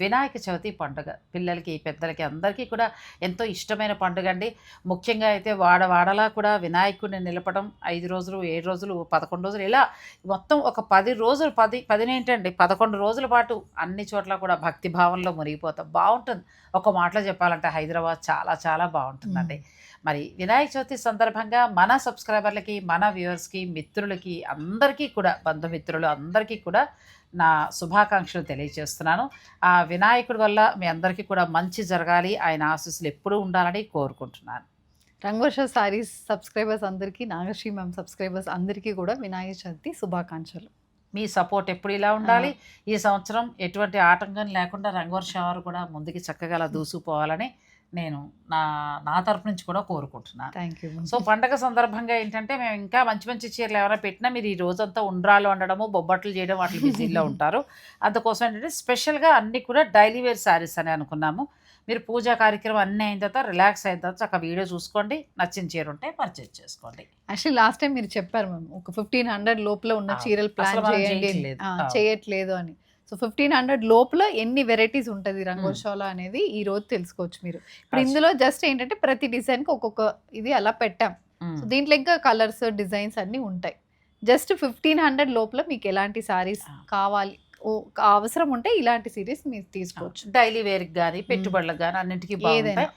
వినాయక చవితి పండుగ. పిల్లలకి పెద్దలకి అందరికీ కూడా ఎంతో ఇష్టమైన పండుగ అండి. ముఖ్యంగా అయితే వాడ వాడలా కూడా వినాయకుడిని నిలపడం ఐదు రోజులు ఏడు రోజులు పదకొండు రోజులు ఇలా మొత్తం ఒక పది రోజులు పది పదినేంటండి పదకొండు రోజుల పాటు అన్ని చోట్ల కూడా భక్తి భావంలో మునిగిపోతాం. బాగుంటుంది. ఒక మాటలో చెప్పాలంటే హైదరాబాద్ చాలా చాలా బాగుంటుందండి. మరి వినాయక చవితి సందర్భంగా మన సబ్స్క్రైబర్లకి మన వ్యూవర్స్కి మిత్రులకి అందరికీ కూడా బంధుమిత్రులు అందరికీ కూడా నా శుభాకాంక్షలు తెలియజేస్తున్నాను. ఆ వినాయకుడి వల్ల మీ అందరికీ కూడా మంచి జరగాలి. ఆయన ఆశీస్సులు ఎప్పుడూ ఉండాలని కోరుకుంటున్నాను. రంగవర్ష సారీస్ సబ్స్క్రైబర్స్ అందరికీ నాగశ్రీ మ్యామ్ సబ్స్క్రైబర్స్ అందరికీ కూడా వినాయక చవితి శుభాకాంక్షలు. మీ సపోర్ట్ ఎప్పుడు ఇలా ఉండాలి? ఈ సంవత్సరం ఎటువంటి ఆటంకం లేకుండా రంగవర్షం వారు కూడా ముందుకి చక్కగా అలా దూసుకుపోవాలని నేను నా నా తరపు నుంచి కూడా కోరుకుంటున్నాను థ్యాంక్ యూ సో పండగ సందర్భంగా ఏంటంటే మేము ఇంకా మంచి మంచి చీరలు ఏమైనా పెట్టినా మీరు ఈ రోజంతా ఉండ్రాలు వండడము బొబ్బట్లు చేయడం వాటి బిజీలో ఉంటారు. అందుకోసం ఏంటంటే స్పెషల్గా అన్నీ కూడా డైలీ వేర్ శారీస్ అని అనుకున్నాము. మీరు పూజా కార్యక్రమం అన్నీ అయిన తర్వాత రిలాక్స్ అయిన తర్వాత చక్కగా వీడియో చూసుకోండి నచ్చిన చీర ఉంటే పర్చేజ్ చేసుకోండి. యాక్చువల్లీ లాస్ట్ టైం మీరు చెప్పారు మ్యామ్ ఒక ఫిఫ్టీన్ హండ్రెడ్ లోపల ఉన్న చీరలు ప్లాన్ చేయండి. చేయట్లేదు అని. సో ఫిఫ్టీన్ హండ్రెడ్ లోపల ఎన్ని వెరైటీస్ ఉంటుంది రంగోత్సవాలు అనేది ఈ రోజు తెలుసుకోవచ్చు మీరు. ఇప్పుడు. ఇందులో జస్ట్ ఏంటంటే ప్రతి డిజైన్కి ఒక్కొక్క ఇది అలా పెట్టాం. సో దీంట్లో ఇంకా కలర్స్ డిజైన్స్ అన్నీ ఉంటాయి. జస్ట్ ఫిఫ్టీన్ హండ్రెడ్ లోపల మీకు ఎలాంటి సారీస్. కావాలి? అవసరం ఉంటే ఇలాంటి సిరీస్ మీరు తీసుకోవచ్చు. డైలీ వేర్కి కానీ పెట్టుబడులకు కానీ అన్నింటికి ఏదైనా. బాగుంటాయి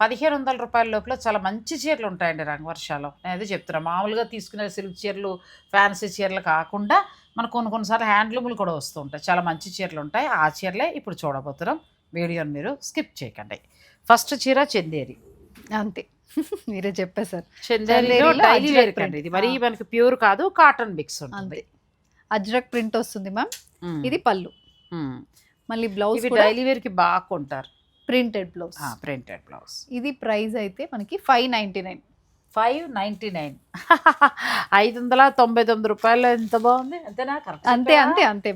పదిహేను వందల రూపాయల లోపల చాలా మంచి చీరలు ఉంటాయండి రంగవర్షాలు. నేను అదే చెప్తున్నా మామూలుగా తీసుకునే సిల్క్ చీరలు ఫ్యాన్సీ చీరలు కాకుండా మనకు కొన్ని కొన్నిసార్లు హ్యాండ్లూములు కూడా వస్తూ ఉంటాయి. చాలా మంచి చీరలు ఉంటాయి. ఆ చీరలే ఇప్పుడు చూడబోతున్నాం. వీడియోని మీరు స్కిప్ చేయకండి. ఫస్ట్ చీర చందేరి. అంతే. మీరే చెప్పేశారు. చందేరిలో చందేరిలో డైలీ వేర్. కండి. ఇది మరీ. మనకి ప్యూర్ కాదు కాటన్ మిక్స్ ఉంటుంది. అజ్రక్ ప్రింట్ వస్తుంది మ్యామ్. ఇది పళ్ళు. మళ్ళీ బ్లౌజ్ డైలీ వేర్కి బాగా కొంటారు. Printed blouse. Printed blouse. ఇది ప్రైస్ అయితే మనకి five ninety nine. Five ninety nine. ఐదు వందల తొంభై తొమ్మిది రూపాయలు ఎంత బాగుంది? అంతేనా? కరెక్ట్ అంతే అంతే అంతే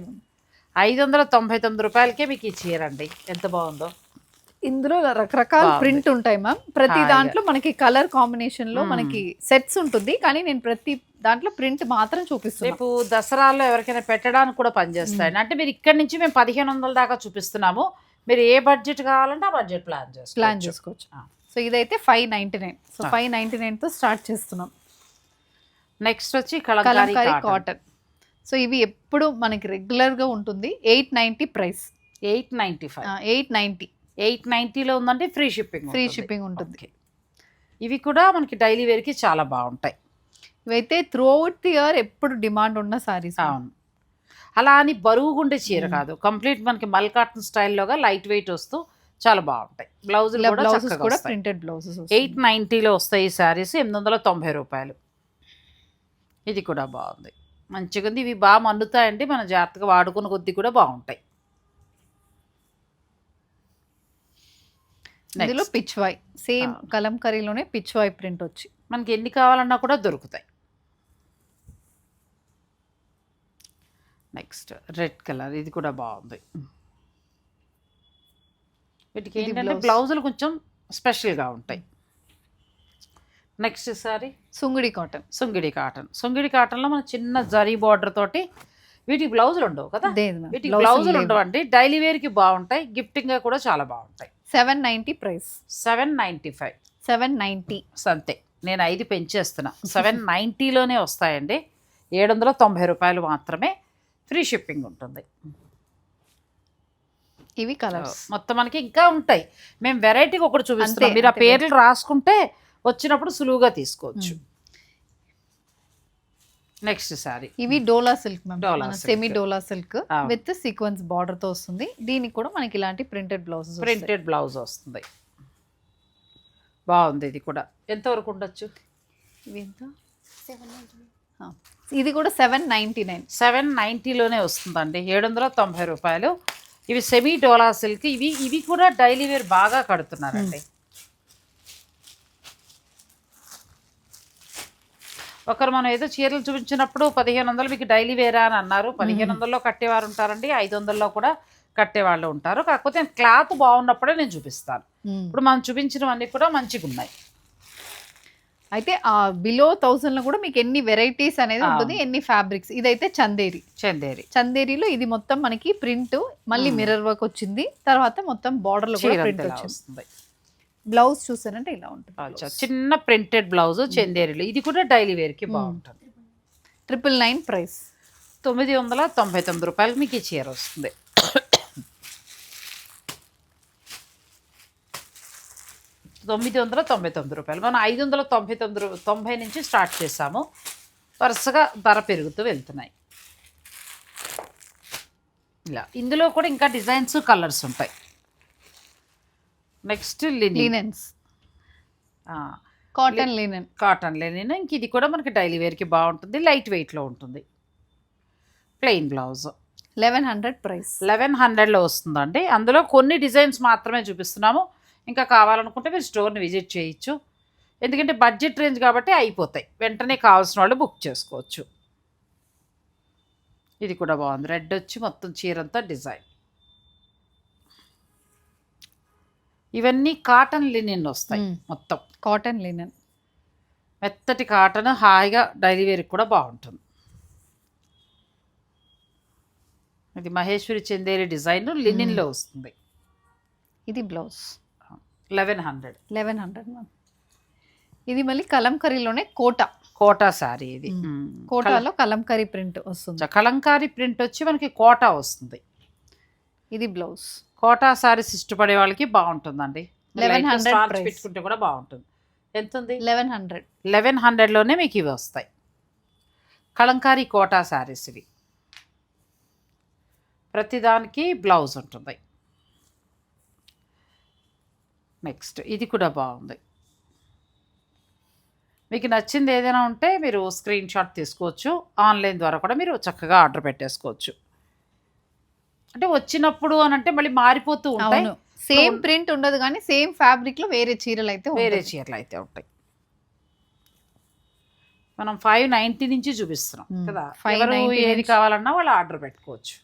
ఐదు వందల తొంభై తొమ్మిది రూపాయలకే మీకు ఈ చీర అండి. ఎంత బాగుందో? ఇందులో రకరకాల. ప్రింట్ ఉంటాయి మ్యామ్. ప్రతి. దాంట్లో మనకి కలర్ కాంబినేషన్లో. మనకి సెట్స్ ఉంటుంది. కానీ నేను ప్రతి దాంట్లో ప్రింట్ మాత్రం చూపిస్తున్నాను రేపు దసరాలో ఎవరికైనా పెట్టడానికి కూడా పనిచేస్తాయి అంటే మీరు ఇక్కడ నుంచి మేము పదిహేను వందల దాకా చూపిస్తున్నాము. మీరు ఏ బడ్జెట్ కావాలంటే ఆ బడ్జెట్ ప్లాన్ చేసుకోవచ్చు. ప్లాన్ చేసుకోవచ్చు. సో ఇదైతే five ninety nine so. Five ninety నైన్తో start చేస్తున్నాం. నెక్స్ట్ వచ్చి కలంకారీ కాటన్ సో ఇవి ఎప్పుడు మనకి రెగ్యులర్గా ఉంటుంది. Eight ninety price eight ninety five eight ninety eight నైంటీలో ఉందంటే ఫ్రీ షిప్పింగ్ ఫ్రీ షిప్పింగ్ ఉంటుంది. ఇవి కూడా మనకి డైలీ వేర్కి చాలా బాగుంటాయి. ఇవైతే త్రూ అవుట్ ది ఇయర్ ఎప్పుడు డిమాండ్ ఉన్న సారీస్ అవును. అలా అని బరువుగుండే చీర. కాదు. కంప్లీట్ మనకి మల్ కాటన్ స్టైల్లోగా లైట్ వెయిట్ వస్తూ చాలా బాగుంటాయి. బ్లౌజ్ ఇలా కూడా బ్లౌజెస్ కూడా ప్రింటెడ్ బ్లౌజెస్ ఎయిట్ నైంటీలో వస్తాయి ఈ శారీస్ ఎనిమిది వందల తొంభై రూపాయలు. ఇది కూడా బాగుంది. మంచిగా ఉంది. ఇవి బాగా మన్నుతాయండి మనం జాగ్రత్తగా వాడుకున్న కొద్దీ కూడా బాగుంటాయి. ఇందులో. పిచ్వాయ్ సేమ్. కలంకరీలోనే పిచ్వాయ్ ప్రింట్ వచ్చి. మనకి ఎన్ని కావాలన్నా కూడా దొరుకుతాయి. Next red colour. ఇది కూడా బాగుంది. వీటికి ఏంటంటే. బ్లౌజులు కొంచెం స్పెషల్గా ఉంటాయి. Next sari? Sungudi cotton. Sungudi cotton. Sungudi కాటన్లో మన చిన్న జరీ బార్డర్ తోటి వీటికి బ్లౌజులు ఉండవు కదా? వీటికి బ్లౌజులు ఉండవండి. డైలీ వేర్కి బాగుంటాయి. గిఫ్టింగ్గా కూడా చాలా బాగుంటాయి. Seven ninety price seven ninety five seven ninety అంతే నేను ఐదు పెంచేస్తున్నా. సెవెన్ నైంటీలోనే వస్తాయండి. ఏడు వందల తొంభై రూపాయలు మాత్రమే. ఫ్రీ షిప్పింగ్ ఉంటుంది. ఇవి కలర్స్. మొత్తం మనకి ఇంకా ఉంటాయి. మేము వెరైటీకి ఒకటి చూపిస్తున్నాం. అంతే, మీరు ఆ. పేర్లు రాసుకుంటే వచ్చినప్పుడు సులువుగా తీసుకోవచ్చు. నెక్స్ట్ సారీ. ఇవి Dola silk ma'am. Semi Dola silk. With sequence బార్డర్తో వస్తుంది. దీనికి కూడా మనకి ఇలాంటి ప్రింటెడ్ బ్లౌజెస్ ప్రింటెడ్ బ్లౌజ్ వస్తుంది. బాగుంది ఇది కూడా. ఎంతవరకు ఉండొచ్చు? ఇవి ఎంత. ఇది కూడా సెవెన్ నైన్టీ నైన్. సెవెన్ నైంటీలోనే వస్తుందండి. ఏడు వందల తొంభై రూపాయలు. ఇవి సెమీ డోలా సిల్క్. ఇవి ఇవి కూడా డైలీ వేర్ బాగా కడుతున్నారండి. ఒకరు మనం ఏదో చీరలు చూపించినప్పుడు పదిహేను వందలు మీకు డైలీ వేరా అని అన్నారు. పదిహేను వందల్లో కట్టేవారు ఉంటారండి. ఐదు వందల్లో కూడా కట్టేవాళ్ళు ఉంటారు. కాకపోతే క్లాత్ బాగున్నప్పుడే నేను చూపిస్తాను. ఇప్పుడు మనం చూపించినవన్నీ కూడా మంచిగా ఉన్నాయి అయితే ఆ బిలో థౌసండ్లో కూడా మీకు ఎన్ని వెరైటీస్ అనేది. ఉంటుంది ఎన్ని ఫ్యాబ్రిక్స్ ఇదైతే చందేరి. చందేరి. చందేరిలో ఇది మొత్తం మనకి ప్రింట్ మళ్ళీ. మిర్రర్ వర్క్ వచ్చింది. తర్వాత మొత్తం బార్డర్లో ప్రింట్ వచ్చింది. బ్లౌజ్ చూసారంటే ఇలా ఉంటుంది చిన్న ప్రింటెడ్ బ్లౌజ్ చందేరిలో. ఇది కూడా డైలీ వేర్కి మ్మ్. బాగుంటుంది. ట్రిపుల్ నైన్ ప్రైస్ తొమ్మిది వందల తొంభై తొమ్మిది రూపాయలకి మీకు ఈ చీర వస్తుంది. తొమ్మిది వందల తొంభై తొమ్మిది రూపాయలు. మనం ఐదు వందల తొంభై తొమ్మిది తొంభై నుంచి స్టార్ట్ చేసాము వరుసగా ధర పెరుగుతూ వెళ్తున్నాయి. ఇలా ఇందులో కూడా ఇంకా డిజైన్స్ కలర్స్ ఉంటాయి. Next linen. Linens cotton linen cotton linen ఇంక ఇది కూడా మనకి డైలీ వేర్కి బాగుంటుంది. లైట్ వెయిట్లో ఉంటుంది. Plain blouse eleven hundred price eleven హండ్రెడ్లో వస్తుందండి. అందులో కొన్ని డిజైన్స్ మాత్రమే చూపిస్తున్నాము. ఇంకా కావాలనుకుంటే మీరు స్టోర్ని విజిట్ చేయొచ్చు. ఎందుకంటే బడ్జెట్ రేంజ్ కాబట్టి అయిపోతాయి. వెంటనే కావాల్సిన వాళ్ళు బుక్ చేసుకోవచ్చు. ఇది కూడా బాగుంది. రెడ్ వచ్చి మొత్తం చీరంతా డిజైన్. ఇవన్నీ కాటన్ లినిన్ వస్తాయి. మొత్తం. Cotton linen. మెత్తటి కాటన్ హాయిగా డైలీ వేర్కి కూడా బాగుంటుంది. ఇది మహేశ్వరి చందేరి డిజైన్ లినిన్లో వస్తుంది. ఇది blouse. Eleven hundred. Eleven hundred ma'am ఇది మళ్ళీ కలంకరీలోనే కోట. కోటా శారీ ఇది. కోటాలో కలంకరీ ప్రింట్ వస్తుంది. కల- కలంకారీ ప్రింట్ వచ్చి మనకి కోటా వస్తుంది. ఇది బ్లౌజ్. కోటా శారీస్ ఇష్టపడే వాళ్ళకి బాగుంటుందండి. 1100 స్టార్చ్ price. పెట్టుకుంటే కూడా బాగుంటుంది. ఎంత ఉంది లెవెన్ హండ్రెడ్. లెవెన్ హండ్రెడ్లోనే మీకు ఇవి వస్తాయి. కలంకారీ కోటా శారీస్ ఇవి. ప్రతిదానికి బ్లౌజ్ ఉంటుంది. నెక్స్ట్. ఇది కూడా బాగుంది. మీకు నచ్చింది ఏదైనా ఉంటే మీరు స్క్రీన్ షాట్ తీసుకోవచ్చు. ఆన్లైన్ ద్వారా కూడా మీరు చక్కగా ఆర్డర్ పెట్టేసుకోవచ్చు. అంటే వచ్చినప్పుడు అని అంటే మళ్ళీ మారిపోతూ ఉంటాయి. సేమ్ ప్రింట్ ఉండదు కానీ సేమ్ ఫ్యాబ్రిక్లో వేరే చీరలు అయితే వేరే. చీరలు అయితే ఉంటాయి. మనం ఫైవ్ నైంటీ నుంచి చూపిస్తున్నాం. కదా. 590 ఎవరు ఏది. కావాలన్నా వాళ్ళు ఆర్డర్ పెట్టుకోవచ్చు.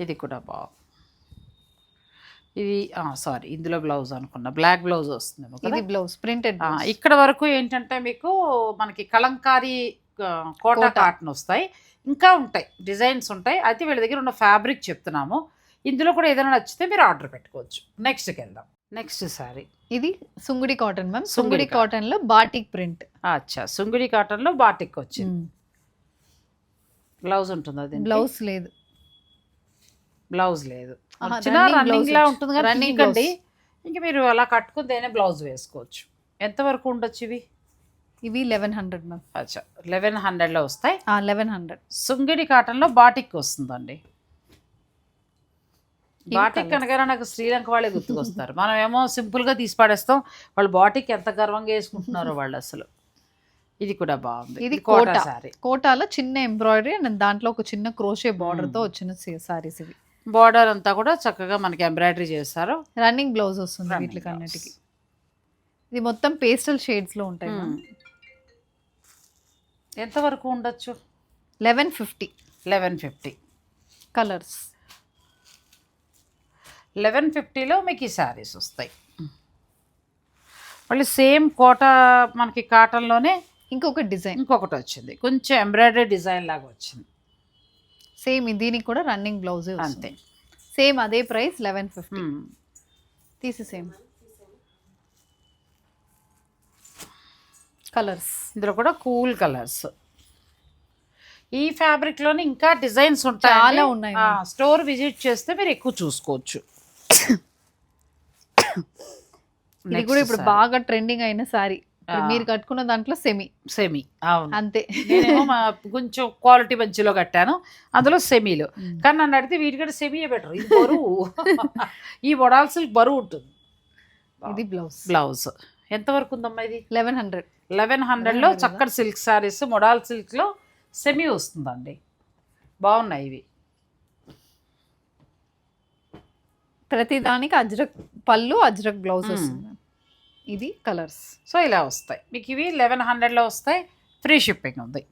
ఇది కూడా బాగుంది. ఇది సారీ ఇందులో బ్లౌజ్ అనుకున్నా. బ్లాక్ బ్లౌజ్ వస్తుంది ఇది బ్లౌజ్ ప్రింటెడ్ ఇక్కడ వరకు ఏంటంటే మీకు మనకి కలంకారీ కోటా కోటా. కాటన్ వస్తాయి. ఇంకా ఉంటాయి డిజైన్స్ ఉంటాయి. అయితే వీళ్ళ దగ్గర ఉన్న ఫ్యాబ్రిక్ చెప్తున్నాము. ఇందులో కూడా ఏదైనా నచ్చితే మీరు ఆర్డర్ పెట్టుకోవచ్చు. నెక్స్ట్కి వెళ్దాం. నెక్స్ట్ సారీ ఇది సుంగుడి కాటన్ మ్యామ్ సుంగుడి కాటన్లో బాటిక్ ప్రింట్ అచ్చా సుంగుడి కాటన్లో బాటిక్ వచ్చింది. బ్లౌజ్ ఉంటుంది అది బ్లౌజ్ లేదు. బ్లౌజ్ లేదు. వచ్చినా రన్నింగ్ లా ఉంటుంది తీయకండి. blouse. ఇంక మీరు అలా కట్టుకుని దేనే బ్లౌజ్ వేసుకోవచ్చు ఎంతవరకు ఉండొచ్చు ఇవి? ఇవి లెవెన్ హండ్రెడ్ మ్యామ్ అచ్చా లెవెన్ హండ్రెడ్లో వస్తాయి. లెవెన్ హండ్రెడ్ సుంగిడి కాటన్లో బాటిక్ వస్తుందండి. బాటిక్. అనగానే నాకు శ్రీలంక వాళ్ళే గుర్తుకొస్తారు. మనం ఏమో సింపుల్గా తీసి పడేస్తాం వాళ్ళు బాటిక్ ఎంత గర్వంగా వేసుకుంటున్నారో వాళ్ళు అసలు. ఇది కూడా బాగుంది. ఇది కోటా కోటాలో చిన్న ఎంబ్రాయిడరీ అండ్ దాంట్లో ఒక చిన్న క్రోషే బార్డర్తో మ్మ్. వచ్చిన సారీస్ ఇవి. బార్డర్ అంతా కూడా చక్కగా మనకి ఎంబ్రాయిడరీ చేస్తారు. రన్నింగ్ బ్లౌజ్ వస్తుంది వీటికి. అన్నిటికి ఇది మొత్తం పేస్టల్ షేడ్స్లో ఉంటాయి మ్మ్. ఎంతవరకు ఉండొచ్చు? Eleven fifty eleven fifty colours eleven ఫిఫ్టీలో మీకు ఈ శారీస్ వస్తాయి. మళ్ళీ సేమ్ కోట మనకి కాటన్లోనే ఇంకొక డిజైన్. ఇంకొకటి వచ్చింది. కొంచెం ఎంబ్రాయిడరీ డిజైన్ లాగా వచ్చింది. సేమ్ దీనికి కూడా రన్నింగ్ బ్లౌజ్ అంతే. సేమ్ అదే ప్రైస్ లెవెన్ ఫిఫ్టీ. తీసి సేమ్. కలర్స్. ఇందులో కూడా కూల్ కలర్స్. ఈ ఫ్యాబ్రిక్లోనే ఇంకా డిజైన్స్ ఉంటాయి చాలా ఉన్నాయి. స్టోర్ విజిట్ చేస్తే మీరు ఎక్కువ చూసుకోవచ్చు. ఇది కూడా ఇప్పుడు బాగా ట్రెండింగ్ అయిన సారీ. మీరు కట్టుకున్న దాంట్లో సెమీ సెమీ అవును. అంతే. నేనేమో మా కొంచెం క్వాలిటీ మంచిలో కట్టాను. అందులో సెమీలో. కానీ నన్ను అడిగితే వీటికంటే సెమీయే బెటర్ ఇది బరువు. ఈ వడాల్ సిల్క్ బరువు ఉంటుంది. ఇది బ్లౌజ్ బ్లౌజ్ ఎంతవరకు ఉందమ్మా ఇది? లెవెన్ హండ్రెడ్ లెవెన్ హండ్రెడ్లో 1100 చక్కటి సిల్క్ శారీస్ మొడాల్ సిల్క్లో సెమీ వస్తుందండి. బాగున్నాయి ఇవి. ప్రతి దానికి అజ్రక్ పళ్ళు అజ్రక్ బ్లౌజ్. వస్తుంది. ఇది కలర్స్. సో ఇలా వస్తాయి. మీకు ఇవి లెవెన్ హండ్రెడ్లో వస్తాయి. ఫ్రీ షిప్పింగ్ ఉంది.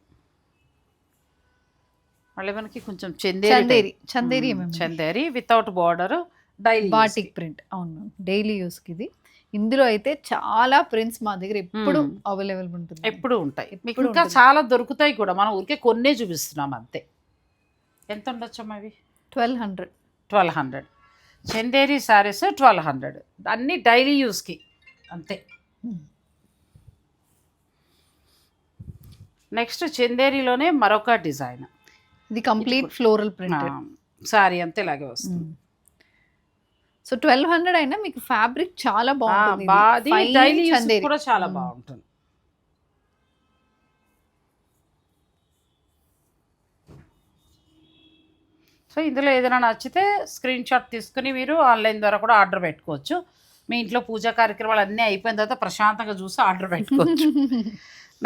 మళ్ళీ మనకి కొంచెం Chanderi Chanderi. Chanderi without border daily batik print. అవును. డైలీ యూస్కి ఇది. ఇందులో అయితే చాలా ప్రింట్స్ మా దగ్గర ఎప్పుడు. అవైలబుల్ ఉంటుంది ఎప్పుడు ఉంటాయి. మీకు ఇంకా. చాలా దొరుకుతాయి కూడా. మనం ఊరికే కొన్నే చూపిస్తున్నాం అంతే. ఎంత ఉండొచ్చమ్మా అవి twelve hundred. Twelve hundred. Chanderi saris twelve hundred. అన్నీ డైలీ యూస్కి. అంతే. నెక్స్ట్ చందేరిలోనే మరొక డిజైన్. ఇది కంప్లీట్ ఫ్లోరల్ ప్రింట్ సారీ అంతే ఇలాగే వస్తుంది సో ట్వెల్వ్ హండ్రెడ్ అయినా మీకు ఫ్యాబ్రిక్ చాలా బాగుంటుంది. డైలీ. కూడా చాలా. బాగుంటుంది. సో ఇందులో ఏదైనా నచ్చితే స్క్రీన్ షాట్ తీసుకుని మీరు ఆన్లైన్ ద్వారా కూడా ఆర్డర్ పెట్టుకోవచ్చు. మీ ఇంట్లో పూజా కార్యక్రమాలు అన్నీ అయిపోయిన తర్వాత ప్రశాంతంగా చూసి ఆర్డర్ పెట్టుకోవచ్చు.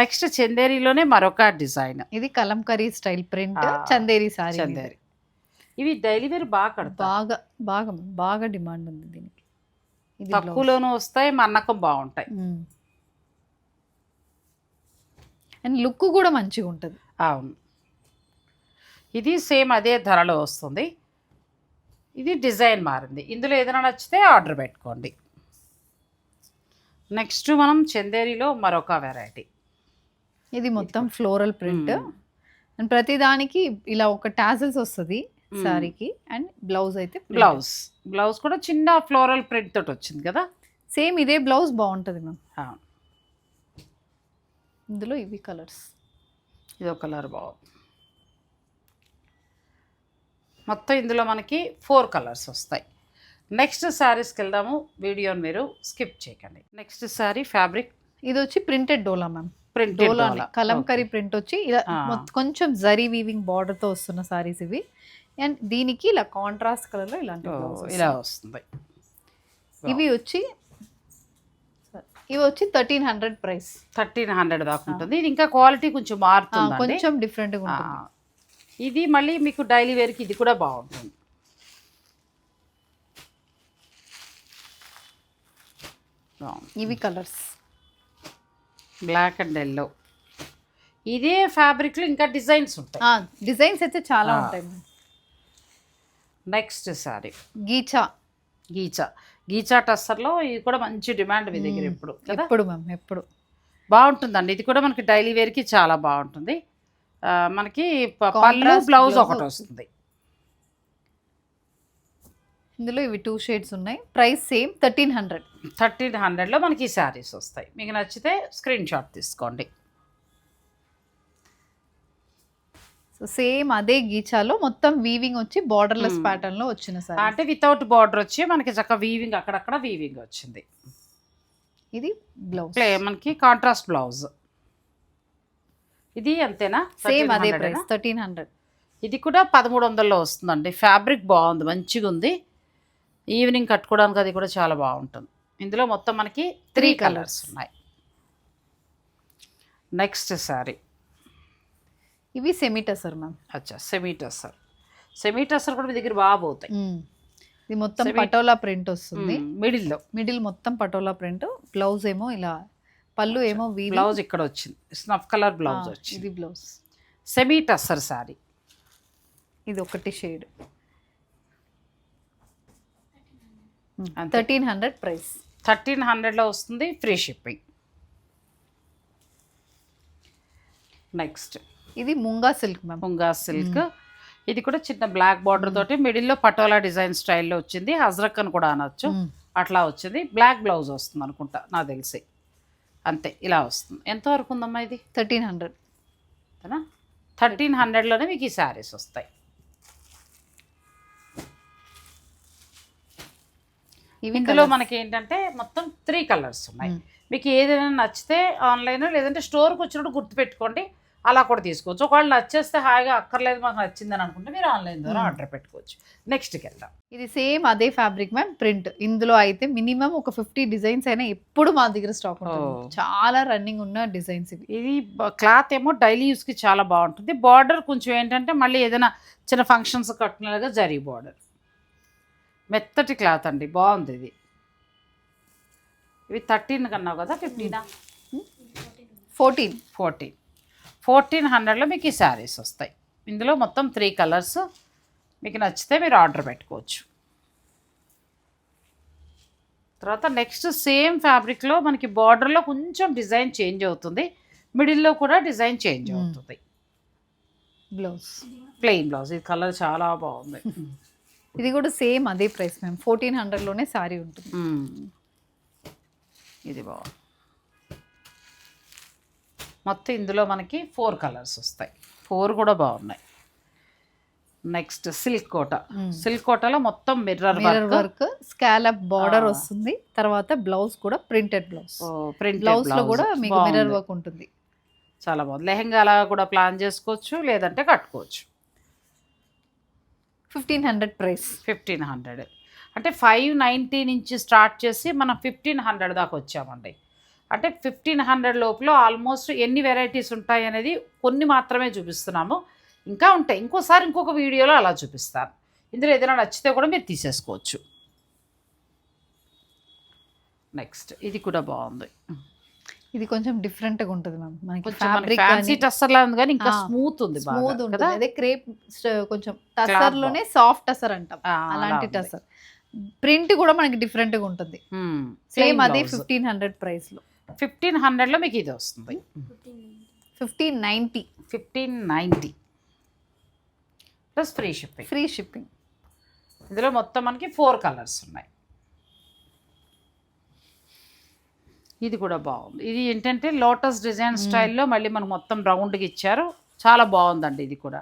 నెక్స్ట్ చందేరిలోనే మరొక డిజైన్. ఇది కలంకరీ స్టైల్ ప్రింట్ చందేరి సారీ చందేరి. ఇవి డైలీ వేర్ బాగా కడతారు. బాగా బాగా బాగా డిమాండ్ ఉంది దీనికి. ఇది తక్కువలోనూ వస్తాయి మన్నకం బాగుంటాయి. అండ్ లుక్ కూడా మంచిగా ఉంటుంది. అవును. ఇది సేమ్ అదే ధరలో వస్తుంది. ఇది డిజైన్ మారింది. ఇందులో ఏదైనా నచ్చితే ఆర్డర్ పెట్టుకోండి. నెక్స్ట్ మనం చందేరిలో మరొక వెరైటీ. ఇది మొత్తం ఫ్లోరల్ ప్రింట్. అండ్ ప్రతి దానికి ఇలా ఒక టాజల్స్ వస్తుంది. సారీకి. అండ్ బ్లౌజ్ అయితే బ్లౌజ్. బ్లౌజ్ కూడా చిన్న ఫ్లోరల్ ప్రింట్ తోటి వచ్చింది కదా? సేమ్ ఇదే బ్లౌజ్ బాగుంటుంది మ్యామ్. ఇందులో ఇవి కలర్స్. ఇది ఒక కలర్ బాగుంది మొత్తం ఇందులో మనకి ఫోర్ కలర్స్ వస్తాయి. నెక్స్ట్ శారీస్కి వెళ్దాము. వీడియోని మీరు స్కిప్ చేయకండి. Next sari fabric. ఇది వచ్చి printed Dola ma'am. Printed Dola Kalamkari print వచ్చి ఇలా కొంచెం జరీ వీవింగ్ బార్డర్తో వస్తున్న సారీస్ ఇవి. అండ్ దీనికి ఇలా కాంట్రాస్ట్ కలర్లో ఇలాంటి ఇలా వస్తుంది. ఇవి వచ్చి ఇవి వచ్చి thirteen hundred price. Thirteen hundred దాకా ఉంటుంది. ఇంకా క్వాలిటీ కొంచెం మారుతుంది కొంచెం డిఫరెంట్గా ఉంటుంది. ఇది మళ్ళీ మీకు డైలీ వేర్కి ఇది కూడా బాగుంటుంది. ఇవి కలర్స్. Black and yellow. ఇదే ఫ్యాబ్రిక్లో ఇంకా డిజైన్స్ ఉంటాయి. డిజైన్స్ అయితే చాలా. ఉంటాయి. Next sorry. గీచా. గీచా. గీచా టస్సర్లో ఇది కూడా మంచి డిమాండ్ మీ దగ్గర కదా? ఎప్పుడు మ్యామ్ ఎప్పుడు. బాగుంటుందండి. ఇది కూడా మనకి డైలీ వేర్కి చాలా బాగుంటుంది. మనకి పళ్ళు బ్లౌజ్. ఒకటి వస్తుంది. ఇందులో ఇవి టూ షేడ్స్ ఉన్నాయి. Price same thirteen hundred thirteen హండ్రెడ్లో మనకి ఈ శారీస్ వస్తాయి. మీకు నచ్చితే స్క్రీన్ షాట్ తీసుకోండి. సో సేమ్ అదే గీచాలో మొత్తం వీవింగ్ వచ్చి బార్డర్లెస్ Hmm. ప్యాటర్న్లో వచ్చిన సారీ అంటే వితౌట్ బార్డర్ వచ్చి మనకి చక్క వీవింగ్ అక్కడక్కడ వీవింగ్ వచ్చింది. ఇది బ్లౌజ్ ప్లే మనకి కాంట్రాస్ట్ బ్లౌజ్ ఇది అంతేనా? సేమ్ అదే 1300 ప్రైస్? థర్టీన్ హండ్రెడ్ ఇది కూడా పదమూడు వందల్లో వస్తుందండి. ఫ్యాబ్రిక్ బాగుంది మంచిగా ఉంది ఈవినింగ్ కట్టుకోవడానికి అది కూడా చాలా బాగుంటుంది. ఇందులో మొత్తం మనకి త్రీ కలర్స్. ఉన్నాయి. నెక్స్ట్ శారీ ఇవి సెమీటసర్ మ్యామ్. అచ్చా సెమీటసర్. సెమీటసర్ కూడా మీ దగ్గర బాగా పోతాయి. ఇది మొత్తం పటోలా ప్రింట్ వస్తుంది. మిడిల్లో. మిడిల్ మొత్తం పటోలా ప్రింట్. బ్లౌజ్ ఏమో ఇలా పళ్ళు ఏమో బ్లౌజ్ ఇక్కడ వచ్చింది. స్నఫ్ కలర్ బ్లౌజ్ వచ్చింది. ఇది బ్లౌజ్ సెమీ టస్సర్ శారీ ఇది ఒకటి షేడ్ అంతే. Thirteen hundred price. థర్టీన్ హండ్రెడ్లో వస్తుంది ఫ్రీ షిప్పింగ్. నెక్స్ట్. ఇది Munga silk ma'am. Munga silk. ఇది కూడా చిన్న బ్లాక్ బార్డర్ తోటి మిడిల్లో పటోలా డిజైన్ స్టైల్లో వచ్చింది. హజ్రక్ అని కూడా అనొచ్చు. అట్లా వచ్చింది. బ్లాక్ బ్లౌజ్ వస్తుంది అనుకుంటా నాకు తెలిసి. అంతే ఇలా వస్తుంది. ఎంతవరకు ఉందమ్మా ఇది? Thirteen hundred. థర్టీన్ హండ్రెడ్లోనే మీకు ఈ శారీస్ వస్తాయి. ఇందులో. మనకి ఏంటంటే మొత్తం త్రీ కలర్స్ ఉన్నాయి. మీకు ఏదైనా నచ్చితే ఆన్లైన్ లేదంటే స్టోర్కి వచ్చినప్పుడు గుర్తుపెట్టుకోండి. అలా కూడా తీసుకోవచ్చు. ఒకవేళ నచ్చేస్తే హాయిగా అక్కర్లేదు మాకు నచ్చిందని అనుకుంటే మీరు ఆన్లైన్ ద్వారా. ఆర్డర్ పెట్టుకోవచ్చు. నెక్స్ట్కి వెళ్దాం. ఇది సేమ్ అదే ఫ్యాబ్రిక్ మ్యామ్ ప్రింట్ ఇందులో అయితే మినిమం ఒక ఫిఫ్టీ డిజైన్స్ అయినా ఎప్పుడు మా దగ్గర స్టాక్. చాలా రన్నింగ్ ఉన్న డిజైన్స్ ఇవి. ఇది క్లాత్ ఏమో డైలీ యూస్కి చాలా బాగుంటుంది. బార్డర్ కొంచెం ఏంటంటే మళ్ళీ ఏదైనా చిన్న ఫంక్షన్స్ కట్టినలాగా జరీ బార్డర్ మెత్తటి క్లాత్ అండి బాగుంది ఇది. ఇవి థర్టీన్ కన్నావు కదా ఫిఫ్టీనా? ఫోర్టీన్. ఫోర్టీన్. ఫోర్టీన్ హండ్రెడ్లో మీకు ఈ శారీస్ వస్తాయి. ఇందులో మొత్తం త్రీ కలర్స్. మీకు నచ్చితే మీరు ఆర్డర్ పెట్టుకోవచ్చు. తర్వాత నెక్స్ట్ సేమ్ ఫ్యాబ్రిక్లో మనకి బార్డర్లో కొంచెం డిజైన్ చేంజ్ అవుతుంది. మిడిల్లో కూడా డిజైన్ చేంజ్ Hmm. అవుతుంది. Blouse plain blouse. ఇది కలర్ చాలా బాగుంది. ఇది కూడా సేమ్ అదే ప్రైస్ మ్యామ్. ఫోర్టీన్ హండ్రెడ్లోనే శారీ ఉంటుంది. మ్మ్. ఇది బాగుంది. మొత్తం ఇందులో మనకి ఫోర్ కలర్స్ వస్తాయి. ఫోర్ కూడా బాగున్నాయి. Next silk Kota. మ్మ్. సిల్క్ కోటలో మొత్తం mirror mirror work scallop border. వస్తుంది. తర్వాత బ్లౌజ్ కూడా ప్రింటెడ్ బ్లౌజ్ ప్రింట్ బ్లౌజ్లో కూడా మీకు మిర్రర్ వర్క్ ఉంటుంది. చాలా బాగుంది. లెహంగా అలా కూడా ప్లాన్ చేసుకోవచ్చు లేదంటే కట్టుకోవచ్చు. Fifteen hundred price. Fifteen hundred. అంటే ఫైవ్ నైంటీ నుంచి స్టార్ట్ చేసి మనం ఫిఫ్టీన్ హండ్రెడ్ దాకా వచ్చామండి. అంటే ఫిఫ్టీన్ హండ్రెడ్ లోపల ఆల్మోస్ట్ ఎన్ని వెరైటీస్ ఉంటాయి అనేది కొన్ని మాత్రమే చూపిస్తున్నాము. ఇంకా ఉంటాయి. ఇంకోసారి ఇంకొక వీడియోలో అలా చూపిస్తాను. ఇందులో ఏదైనా నచ్చితే కూడా మీరు తీసేసుకోవచ్చు. నెక్స్ట్ ఇది కూడా బాగుంది. ఇది కొంచెం డిఫరెంట్గా ఉంటుంది మ్యామ్ మనకి ఫ్యాబ్రిక్ ఫ్యాన్సీ టస్సర్లా ఉంది కానీ ఇంకా స్మూత్ ఉంది స్మూత్ ఉంటుంది. అదే క్రేప్ కొంచెం టసర్లోనే సాఫ్ట్ టసర్ అంటాం. అలాంటి. టసర్ ప్రింట్ కూడా మనకి డిఫరెంట్గా ఉంటుంది. సేమ్ అదే. ఫిఫ్టీన్ హండ్రెడ్ ప్రైస్లో. ఫిఫ్టీన్ హండ్రెడ్లో మీకు ఇది వస్తుంది. Fifteen ninety fifteen ninety plus free shipping free shipping ఇందులో మొత్తం మనకి ఫోర్ కలర్స్ ఉన్నాయి. ఇది కూడా బాగుంది. ఇది ఏంటంటే లోటస్ డిజైన్ స్టైల్లో మళ్ళీ మనకు మొత్తం రౌండ్గా ఇచ్చారు. చాలా బాగుందండి ఇది కూడా.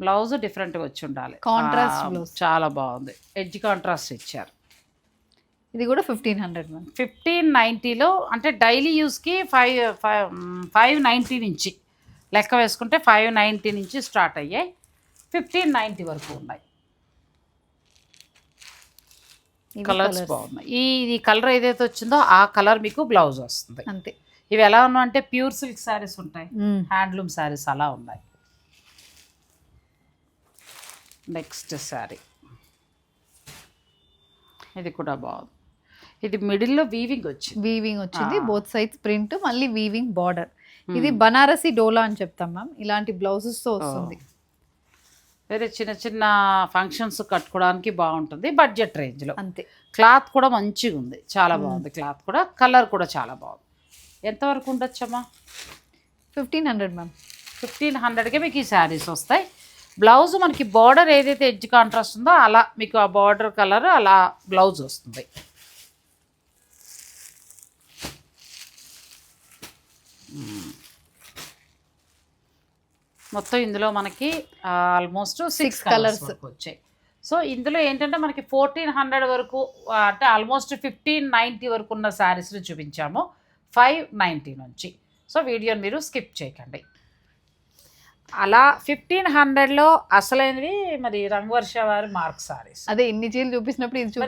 బ్లౌజ్ డిఫరెంట్గా వచ్చి ఉండాలి. Blouse. చాలా బాగుంది. ఎడ్జ్ కాంట్రాస్ట్ ఇచ్చారు. ఇది కూడా ఫిఫ్టీన్ హండ్రెడ్ ఫిఫ్టీన్ నైంటీలో అంటే డైలీ యూస్కి ఫైవ్ ఫైవ్ ఫైవ్ నైంటీ నుంచి లెక్క వేసుకుంటే ఫైవ్ నైంటీ నుంచి స్టార్ట్ అయ్యాయి. ఫిఫ్టీన్ నైంటీ వరకు ఉన్నాయి. కలర్స్ బాగున్నాయి. ఈ ఈ కలర్ ఏదైతే వచ్చిందో ఆ కలర్ మీకు బ్లౌజ్ వస్తుంది. అంతే. ఇవి ఎలా ఉన్నాయంటే ప్యూర్ సిల్క్ శారీస్ ఉంటాయి. హ్యాండ్లూమ్ శారీస్ అలా ఉన్నాయి. నెక్స్ట్ శారీ ఇది కూడా బాగుంది. ఇది మిడిల్లో వీవింగ్ వచ్చింది. వీవింగ్ వచ్చింది. బోత్ సైడ్స్ ప్రింట్ మళ్ళీ వీవింగ్ బార్డర్ ఇది బనారసి డోలా అని చెప్తాం మ్యామ్ ఇలాంటి బ్లౌజెస్తో వస్తుంది. వేరే చిన్న చిన్న ఫంక్షన్స్ కట్టుకోవడానికి బాగుంటుంది బడ్జెట్ రేంజ్లో అంతే. క్లాత్ కూడా మంచిగా ఉంది చాలా బాగుంది క్లాత్ కూడా. కలర్ కూడా చాలా బాగుంది. ఎంతవరకు ఉండొచ్చమ్మా? ఫిఫ్టీన్ హండ్రెడ్ మ్యామ్ ఫిఫ్టీన్ హండ్రెడ్కే మీకు ఈ శారీస్ వస్తాయి. బ్లౌజ్ మనకి బార్డర్ ఏదైతే ఎడ్జ్ కాంట్రాస్ట్ ఉందో అలా మీకు ఆ బార్డర్ కలర్ అలా బ్లౌజ్ వస్తుంది. మ్మ్. మొత్తం ఇందులో మనకి ఆల్మోస్ట్ సిక్స్ కలర్స్ వచ్చాయి సో ఇందులో ఏంటంటే మనకి ఫోర్టీన్ హండ్రెడ్ వరకు అంటే ఆల్మోస్ట్ ఫిఫ్టీన్ నైంటీ వరకు ఉన్న శారీస్ని చూపించాము. ఫైవ్ నైంటీ నుంచి. సో వీడియోని మీరు స్కిప్ చేయకండి. అలా ఫిఫ్టీన్ హండ్రెడ్లో అసలైనవి మరి రంగవర్ష వారి మార్క్ సారీస్. అదే ఇన్ని చీరలు చూపించినప్పుడు ఇది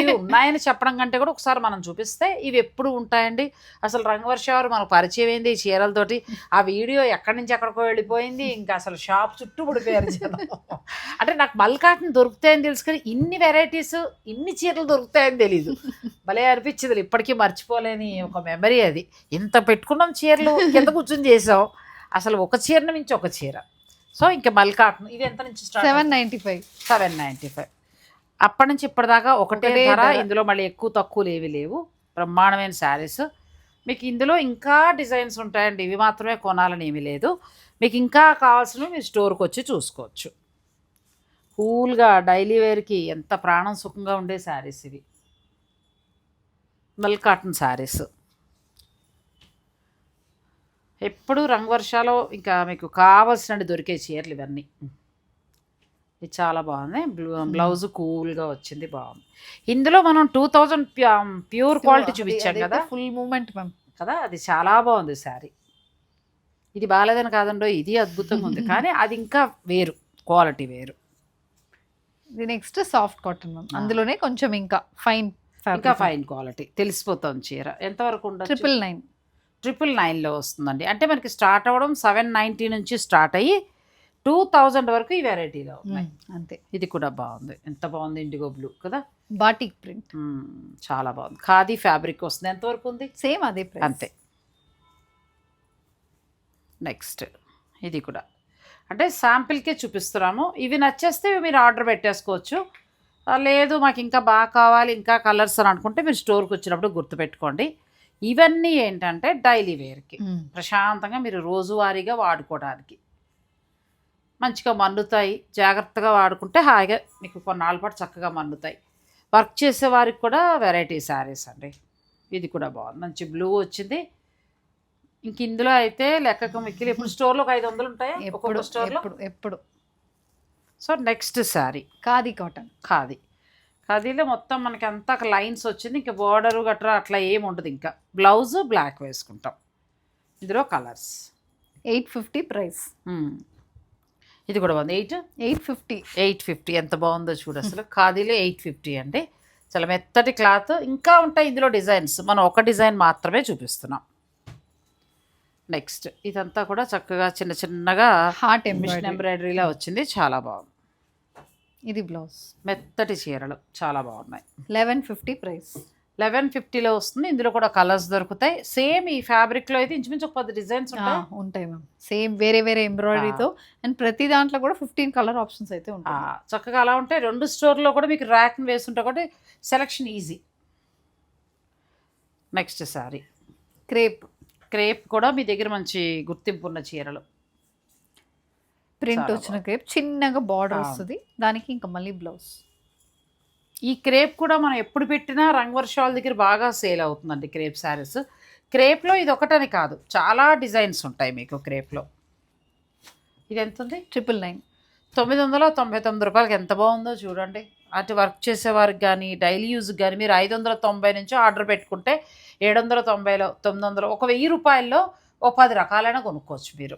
ఇవి ఉన్నాయని చెప్పడం కంటే కూడా ఒకసారి మనం చూపిస్తే ఇవి ఎప్పుడు ఉంటాయండి? అసలు రంగవర్ష వారు మనకు పరిచయం అయింది ఈ చీరలతోటి? ఆ వీడియో ఎక్కడి నుంచి ఎక్కడికో వెళ్ళిపోయింది? ఇంకా అసలు షాప్ చుట్టూ పడిపోయారు అంటే నాకు మల్కాటన్ దొరుకుతాయని తెలుసు కానీ ఇన్ని వెరైటీస్ ఇన్ని చీరలు దొరుకుతాయని తెలీదు. భలే అనిపించింది. ఇప్పటికీ మర్చిపోలేని ఒక మెమరీ అది. ఇంత పెట్టుకున్నాం చీరలు కింద కూర్చొని చేసాం. అసలు ఒక చీరను మించి ఒక చీర. సో ఇంకా మల్కాటన్ ఇది ఎంత నుంచి start seven ninety five. Seven ninety five. అప్పటి నుంచి ఇప్పటిదాకా ఒకటే ధర. ఇందులో మళ్ళీ ఎక్కువ తక్కువలు ఏవి లేవు. బ్రహ్మాండమైన శారీస్. మీకు ఇందులో ఇంకా డిజైన్స్ ఉంటాయండి ఇవి మాత్రమే కొనాలని ఏమీ లేదు. మీకు ఇంకా కావాల్సినవి మీరు స్టోర్కి వచ్చి చూసుకోవచ్చు. కూల్గా డైలీ వేర్కి ఎంత ప్రాణం సుఖంగా ఉండే శారీస్ ఇవి. మల్ కాటన్ శారీస్. ఎప్పుడు రంగు వర్షాలు ఇంకా మీకు కావాల్సినవి దొరికే చీరలు ఇవన్నీ. ఇది చాలా బాగుంది. బ్లూ- బ్లౌజ్ కూల్గా వచ్చింది బాగుంది. ఇందులో మనం టూ థౌజండ్ ప్యూర్ క్వాలిటీ చూపించాం కదా. ఫుల్ మూమెంట్ మ్యామ్ కదా అది చాలా బాగుంది శారీ. ఇది బాగాలేదని కాదండో ఇది అద్భుతంగా ఉంది. కానీ అది ఇంకా వేరు క్వాలిటీ వేరు. ఇది నెక్స్ట్ సాఫ్ట్ కాటన్ మ్యామ్ అందులోనే కొంచెం ఇంకా ఫైన్ ఇంకా ఫైన్ క్వాలిటీ తెలిసిపోతుంది చీర. ఎంతవరకు ఉండదు ట్రిపుల్ నైన్ ట్రిపుల్ నైన్లో వస్తుందండి. అంటే మనకి స్టార్ట్ అవ్వడం సెవెన్ నైంటీ నుంచి స్టార్ట్ అయ్యి టూ థౌజండ్ వరకు ఈ వెరైటీలో ఉన్నాయి. అంతే. ఇది కూడా బాగుంది. ఎంత బాగుంది ఇండిగో బ్లూ కదా? Batik print. చాలా బాగుంది. ఖాదీ ఫ్యాబ్రిక్ వస్తుంది. ఎంతవరకు ఉంది? సేమ్ అదే అంతే. నెక్స్ట్ ఇది కూడా. అంటే శాంపిల్కే చూపిస్తున్నాము. ఇవి నచ్చేస్తే మీరు ఆర్డర్ పెట్టేసుకోవచ్చు. లేదు మాకు ఇంకా బాగా కావాలి ఇంకా కలర్స్ అని అనుకుంటే మీరు స్టోర్కి వచ్చినప్పుడు గుర్తుపెట్టుకోండి. ఇవన్నీ ఏంటంటే డైలీ వేర్కి. ప్రశాంతంగా మీరు రోజువారీగా వాడుకోవడానికి. మంచిగా మన్నుతాయి జాగ్రత్తగా వాడుకుంటే హాయిగా మీకు కొన్నాళ్ళ పాటు చక్కగా మన్నుతాయి. వర్క్ చేసే వారికి కూడా వెరైటీ శారీస్ అండి. ఇది కూడా బాగుంది. మంచి బ్లూ వచ్చింది. ఇంక ఇందులో అయితే లెక్కకు మిక్కిలి ఇప్పుడు స్టోర్లో ఒక ఐదు వందలు ఉంటాయి? ఎప్పుడు స్టోర్లో? ఎప్పుడు ఎప్పుడు. So next sari. Khadi cotton. Khadi. ఖాదీలో మొత్తం మనకి అంతా లైన్స్ వచ్చింది ఇంకా బోర్డరు గట్రా అట్లా ఏమి ఉండదు ఇంకా. బ్లౌజ్ బ్లాక్ వేసుకుంటాం. ఇందులో కలర్స్ ఎయిట్ ఫిఫ్టీ ప్రైస్ ఇది కూడా బాగుంది. Eight eight fifty eight fifty ఎంత బాగుందో చూడు అసలు. ఖాదీలో ఎయిట్ ఫిఫ్టీ అండి. చాలా మెత్తటి క్లాత్ ఇంకా ఉంటాయి ఇందులో డిజైన్స్ మనం ఒక డిజైన్ మాత్రమే చూపిస్తున్నాం. నెక్స్ట్ ఇదంతా కూడా చక్కగా చిన్న చిన్నగా హార్ట్ ఎంబ్రాయిడరీలా వచ్చింది. చాలా బాగుంది. ఇది బ్లౌజ్. మెత్తటి చీరలు చాలా బాగున్నాయి. Eleven fifty price. లెవెన్ ఫిఫ్టీలో వస్తుంది. ఇందులో కూడా కలర్స్ దొరుకుతాయి. సేమ్ ఈ ఫ్యాబ్రిక్లో అయితే ఇంచుమించు ఒక పది డిజైన్స్ ఉంటాయి. ఉంటాయి మ్యామ్. సేమ్ వేరే వేరే ఎంబ్రాయిడరీతో అండ్ ప్రతి దాంట్లో కూడా ఫిఫ్టీన్ కలర్ ఆప్షన్స్ అయితే ఉంటాయి. చక్కగా అలా ఉంటే రెండు స్టోర్లో కూడా మీకు ర్యాక్ వేస్తుంటే కూడా selection easy. Next sari crepe. Crepe కూడా మీ దగ్గర మంచి గుర్తింపు ఉన్న చీరలు. ప్రింట్ వచ్చిన క్రేప్. చిన్నగా బార్డర్. వస్తుంది. దానికి ఇంకా మళ్ళీ బ్లౌజ్. ఈ క్రేప్ కూడా మనం ఎప్పుడు పెట్టినా రంగవర్షాల దగ్గర బాగా సేల్ అవుతుందండి క్రేప్ శారీస్. క్రేప్లో ఇది ఒకటని కాదు. చాలా డిజైన్స్ ఉంటాయి మీకు క్రేప్లో. ఇది ఎంత ఉంది? Triple nine. తొమ్మిది వందల తొంభై తొమ్మిది రూపాయలకి ఎంత బాగుందో చూడండి. అటు వర్క్ చేసేవారికి కానీ డైలీ యూజ్కి కానీ మీరు ఐదు వందల తొంభై నుంచి ఆర్డర్ పెట్టుకుంటే ఏడు వందల తొంభైలో తొమ్మిది వందలు ఒక వెయ్యి రూపాయల్లో ఓ పది రకాలైన కొనుక్కోవచ్చు మీరు.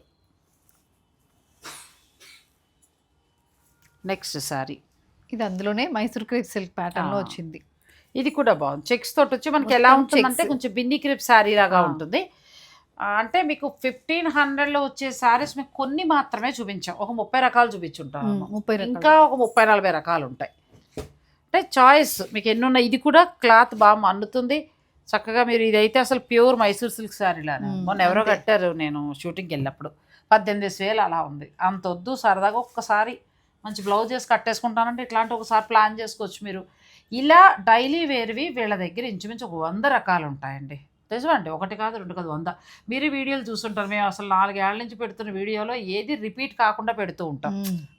నెక్స్ట్ సారీ. ఇది అందులోనే మైసూర్ క్రేప్ సిల్క్ ప్యాటర్న్లో ఆ. వచ్చింది. ఇది కూడా బాగుంది. చెక్స్ తోటి వచ్చి మనకి ఎలా ఉంటుందంటే. కొంచెం బిన్ని క్రిప్ శారీ లాగా. ఉంటుంది. అంటే మీకు ఫిఫ్టీన్ హండ్రెడ్లో వచ్చే శారీస్ మీకు కొన్ని మాత్రమే చూపించాం. ఒక ముప్పై రకాలు చూపించుంటాం ముప్పై ఇంకా ఒక ముప్పై నలభై రకాలు ఉంటాయి. అంటే చాయిస్ మీకు ఎన్ని ఉన్నాయి? ఇది కూడా క్లాత్ బాగా మన్నుతుంది చక్కగా మీరు ఇదైతే అసలు ప్యూర్ మైసూర్ సిల్క్ శారీ లానే. మ్మ్, మొన్న ఎవరో. కట్టారు నేను షూటింగ్కి వెళ్ళినప్పుడు. పద్దెనిమిది వేలు అలా ఉంది. అంత వద్దు సరదాగా ఒక్కసారి మంచి బ్లౌజ్ చేసి కట్టేసుకుంటానంటే ఇట్లాంటి ఒకసారి ప్లాన్ చేసుకోవచ్చు మీరు. ఇలా డైలీ వేర్వి వీళ్ళ దగ్గర ఇంచుమించు ఒక వంద రకాలు ఉంటాయండి. నిజమండి? ఒకటి కాదు రెండు కాదు వంద. మీరు వీడియోలు చూస్తుంటారు. మేము అసలు నాలుగేళ్ళ నుంచి పెడుతున్న వీడియోలో ఏది రిపీట్ కాకుండా పెడుతూ ఉంటాం.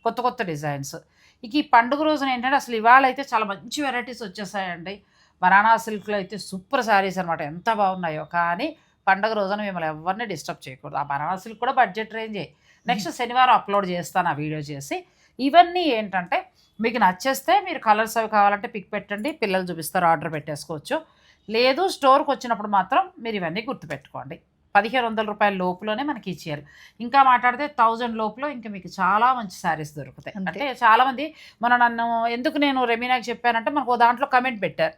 కొత్త కొత్త డిజైన్స్ ఇక ఈ పండుగ రోజున ఏంటంటే అసలు ఇవాళ అయితే చాలా మంచి వెరైటీస్ వచ్చేసాయండి. బనానా సిల్క్లో అయితే సూపర్ శారీస్ అనమాట ఎంత బాగున్నాయో. కానీ పండుగ రోజున మిమ్మల్ని ఎవరిని డిస్టర్బ్ చేయకూడదు. ఆ బనానా సిల్క్ కూడా బడ్జెట్ రేంజే నెక్స్ట్ శనివారం అప్లోడ్ చేస్తాను ఆ వీడియో చేసి. ఇవన్నీ ఏంటంటే మీకు నచ్చేస్తే మీరు కలర్స్ అవి కావాలంటే పిక్ పెట్టండి పిల్లలు చూపిస్తారు ఆర్డర్ పెట్టేసుకోవచ్చు. లేదు స్టోర్కి వచ్చినప్పుడు మాత్రం మీరు ఇవన్నీ గుర్తుపెట్టుకోండి. పదిహేను వందల రూపాయల లోపులోనే మనకి ఇచ్చారు ఇంకా మాట్లాడితే థౌజండ్ లోపులో ఇంకా మీకు చాలా మంచి శారీస్ దొరుకుతాయి. అంటే చాలామంది మన నన్ను ఎందుకు నేను రెమీనాకి చెప్పానంటే మనకు దాంట్లో కమెంట్ పెట్టారు.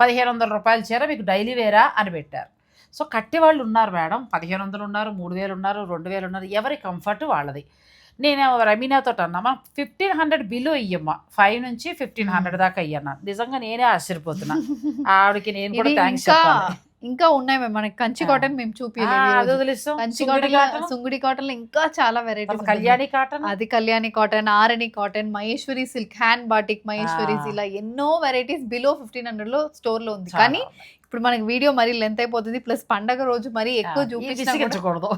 పదిహేను వందల రూపాయల చీర మీకు డైలీ వేరా అని పెట్టారు. సో కట్టే వాళ్ళు ఉన్నారు మేడం. పదిహేను వందలు ఉన్నారు మూడు వేలు ఉన్నారు రెండు వేలు ఉన్నారు. ఎవరి కంఫర్ట్ వాళ్ళది? నేను రమీనాతో అన్నా మనం ఫిఫ్టీన్ హండ్రెడ్ బిలో ఇయ్యమ్మా. ఫైవ్ నుంచి ఫిఫ్టీన్ హండ్రెడ్ దాకా ఇయ్యన్నా. నిజంగా నేనే ఆశ్చర్యపోతున్నా. ఆవిడకి నేను కూడా థ్యాంక్స్ ఇంకా చెప్పాలి. ఇంకా ఉన్నాయి మ్యామ్. మనకి కంచి. కాటన్ మేము చూపించలేదు. కంచి కాటన్? సుంగుడి కాటన్ ఇంకా చాలా వెరైటీస్ కళ్యాణి కాటన్? అది Kalyani cotton Arani cotton Maheshwari silk hand batik Maheshwaris ఆ. ఇలా ఎన్నో వెరైటీస్ బిలో ఫిఫ్టీన్ హండ్రెడ్లో స్టోర్లో ఉంది. కానీ. ఇప్పుడు మనకి వీడియో మరీ లెంత్ అయిపోతుంది ప్లస్ పండగ రోజు మరీ ఎక్కువ విసిగించకూడదు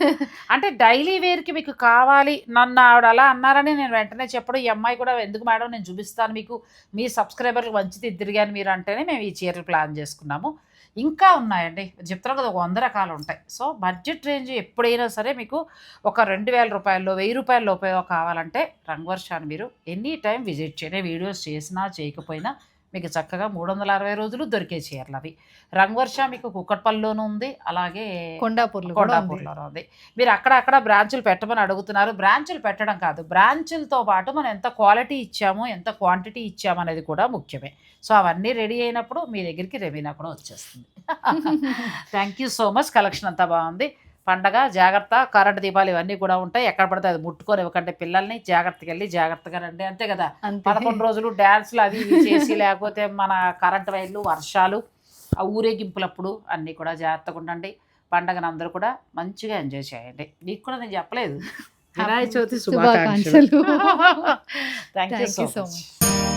అంటే డైలీ వేర్కి మీకు కావాలి నన్ను ఆవిడ అలా అన్నారని నేను వెంటనే చెప్పడం ఈ అమ్మాయి కూడా ఎందుకు మేడం నేను చూపిస్తాను మీకు మీ సబ్స్క్రైబర్లు మంచిది ఇద్దరు కానీ మీరు అంటేనే మేము ఈ చీరలు ప్లాన్ చేసుకున్నాము. ఇంకా ఉన్నాయండి చెప్తాను కదా ఒక వంద రకాలు ఉంటాయి. సో బడ్జెట్ రేంజ్ ఎప్పుడైనా సరే మీకు ఒక రెండు వేల రూపాయల్లో వెయ్యి రూపాయల లోపల కావాలంటే రంగవర్షాన్ని మీరు ఎనీ టైం విజిట్ చేయండి వీడియోస్ చేసినా చేయకపోయినా మీకు చక్కగా మూడు వందల అరవై రోజులు దొరికే చీరలు అవి. రంగవర్ష మీకు కుక్కట్పల్లిలోనూ ఉంది అలాగే కొండాపూర్లో కూడా ఉంది. కొండాపూర్లో ఉంది. మీరు అక్కడ అక్కడ బ్రాంచులు పెట్టమని అడుగుతున్నారు. బ్రాంచులు పెట్టడం కాదు బ్రాంచులతో పాటు మనం ఎంత క్వాలిటీ ఇచ్చాము ఎంత క్వాంటిటీ ఇచ్చాము అనేది కూడా ముఖ్యమే. సో అవన్నీ రెడీ అయినప్పుడు మీ దగ్గరికి రెవీనా కూడా వచ్చేస్తుంది. Thank you so much. Collection అంతా బాగుంది. పండగ జాగ్రత్త కరెంట్ దీపాలు ఇవన్నీ కూడా ఉంటాయి. ఎక్కడ పడితే అది ముట్టుకొని ఇవ్వకంటే పిల్లల్ని. జాగ్రత్తగా వెళ్ళి జాగ్రత్తగా రండి. అంతే కదా. పదకొండు రోజులు డ్యాన్స్లు అది ఇవి చేసి లేకపోతే మన కరెంట్ వైర్లు వర్షాలు ఆ ఊరేగింపులప్పుడు అన్నీ కూడా జాగ్రత్తగా ఉండండి. పండగను అందరూ కూడా మంచిగా ఎంజాయ్ చేయండి. నీకు కూడా నేను చెప్పలేదు. వినాయక చవితి శుభాకాంక్షలు. Thank you Thank so you so much